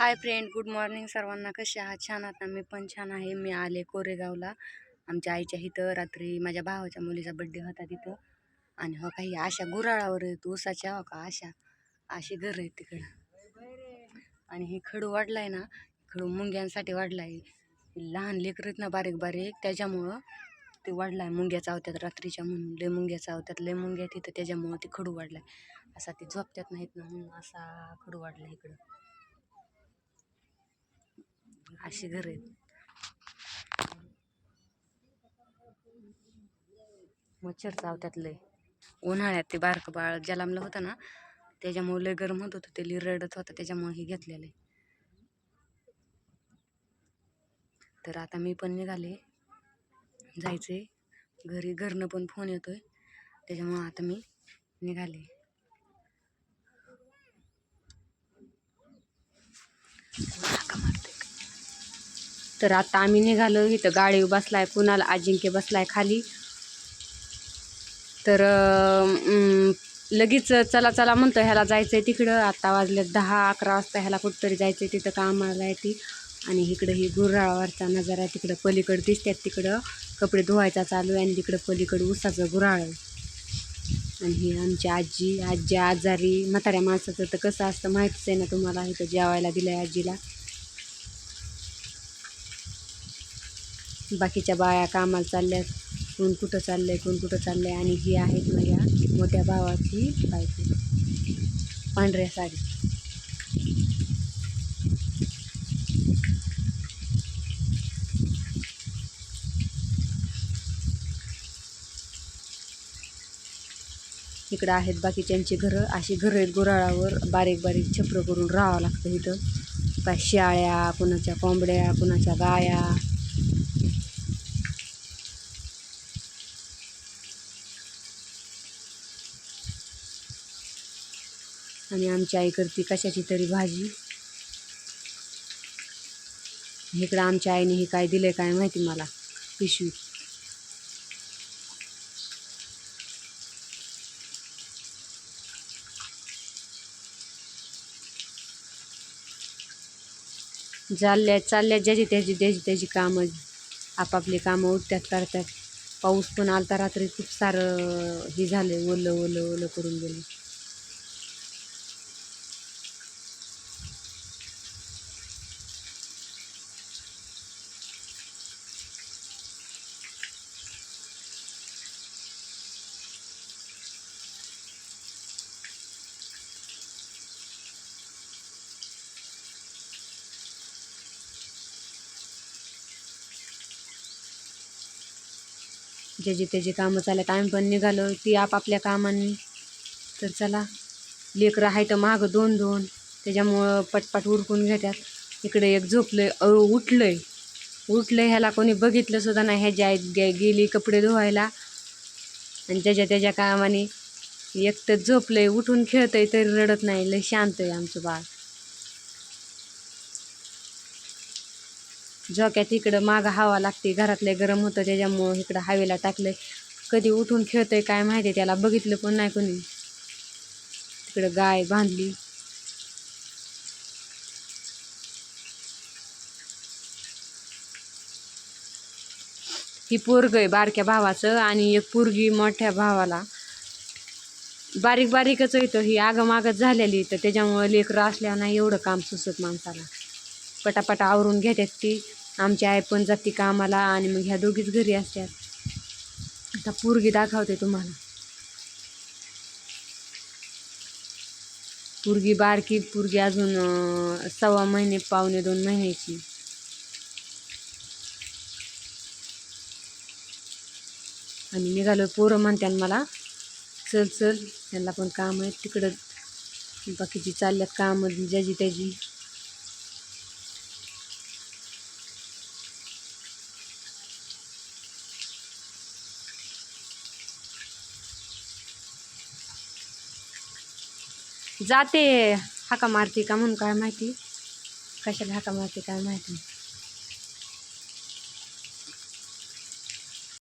Hi friend good morning सर्वांना. कसे आहात? छान आहात ना? मी पण छान आहे. मी आले कोरेगावला. आमच्या आईच्या इथं रात्री माझ्या भावाच्या मुलीचा बड्डे होता तिथं. आणि हो काही अशा गुराळावर आहेत ऊसाच्या हो का? अशा अशी घर आहेत तिकडं. आणि हे खडू वाढलाय ना खडू मुंग्यांसाठी वाढलाय. लहान लेकरं आहेत ना बारीक बारीक त्याच्यामुळं ते वाढलाय. मुंग्या चावत्यात रात्रीच्या म्हणून. लय मुंग्या चावत्यात लय मुंग्या तिथं त्याच्यामुळं ते खडू वाढलाय. असा ते झोपत्यात नाहीत ना म्हणून असा खडू वाढला इकडं. अशी घर आहेत. मच्छर चावतात लय. उन्हाळ्यात ते बारकं बाळ जलामलं होतं ना त्याच्यामुळे लय गरम होत होतं ते लय रडत होतं त्याच्यामुळे हे घेतलेलं आहे. तर आता मी पण निघाले जायचे घरी घरनं पण फोन येतोय त्याच्यामुळं आता मी निघाले. तर आता आम्ही निघालो इथं गाडी बसलाय कुणाला अजिंक्य बसलाय खाली. तर लगेच चला चला म्हणतो ह्याला जायचं आहे तिकडं. आत्ता वाजले दहा अकरा वाजता ह्याला कुठंतरी जायचं आहे तिथं कामाला आहे ती. आणि इकडं ही गुराळावरचा नजारा आहे तिकडं पलीकडं दिसतात तिकडं. कपडे धुवायचा चालू आहे आणि तिकडं पलीकडं उसाचं गुराळ आणि ही आमची आजी आजी आजारी म्हाताऱ्या माणसाचं तर कसं असतं माहितीच आहे ना तुम्हाला इथं जेवायला दिलं आहे आजीला. बाकीच्या बाया कामाला चालल्यात कोण कुठं चाललंय कोण कुठं चाललंय आणि ही आहेत माझ्या मोठ्या भावाची बायको. पांढऱ्या साडी. इकडं आहेत बाकीच्यांची घरं. अशी घरं आहेत गुराळावर. बारीक बारीक छपरं करून राहावं लागतं इथं. काय शेळ्या कुणाच्या कोंबड्या कुणाच्या गाया. आणि आमची आई करते कशाची तरी भाजी. इकडं आमच्या आईने हे काय दिलंय काय माहिती मला? पिशवी. चालल्या चालल्यात ज्याची त्याची त्याची त्याची कामं आपापली कामं उठत्यात करतात पाऊस पण आलता रात्री खूप सारं हे झालं ओलं ओलं ओलं करून गेलं ज्याची त्याची कामं चालत आम्ही पण निघालो. ती आपापल्या कामांनी. तर चला लेकरं आहे तर मागं दोन दोन. त्याच्यामुळं पटपट उरकून घेतात. इकडे एक झोपलंय अ उठलंय. उठलंय ह्याला कोणी बघितलं सुद्धा नाही. ह्याच्या आई गे गेली कपडे धुवायला. आणि त्याच्या त्याच्या कामाने. एकटं झोपलंय उठून खेळतंय तरी रडत नाही. लय शांत आहे आमचं बाळ. झोक्यात इकडं मागं हवा लागते घरातले गरम होतं त्याच्यामुळं इकडं हवेला टाकलंय. कधी उठून खेळतंय काय माहिती त्याला बघितलं पण नाही कोणी. तिकडं गाय बांधली. ही पोरग आहे बारक्या भावाचं आणि एक पोरगी मोठ्या भावाला. बारीक बारीकच येतं ही आगमागच झालेली तर त्याच्यामुळं लेकरं असल्यानं नाही एवढं काम सुचत माणसाला. पटापटा आवरून घेतात ती. आमची आई पण जाते कामाला आणि मग ह्या दोघीच घरी असतात. आता पोरगी दाखवते तुम्हाला. पोरगी बारकी पोरगी अजून सव्वा महिने पावणे दोन महिन्याची. आणि निघालो पोरं म्हणतात मला चल चल त्यांना पण काम आहेत तिकडं बाकीची चालल्यात काम ज्याची त्याची. जाते हाका मारते का म्हणून काय माहिती? कशाला हाका मारते काय माहिती?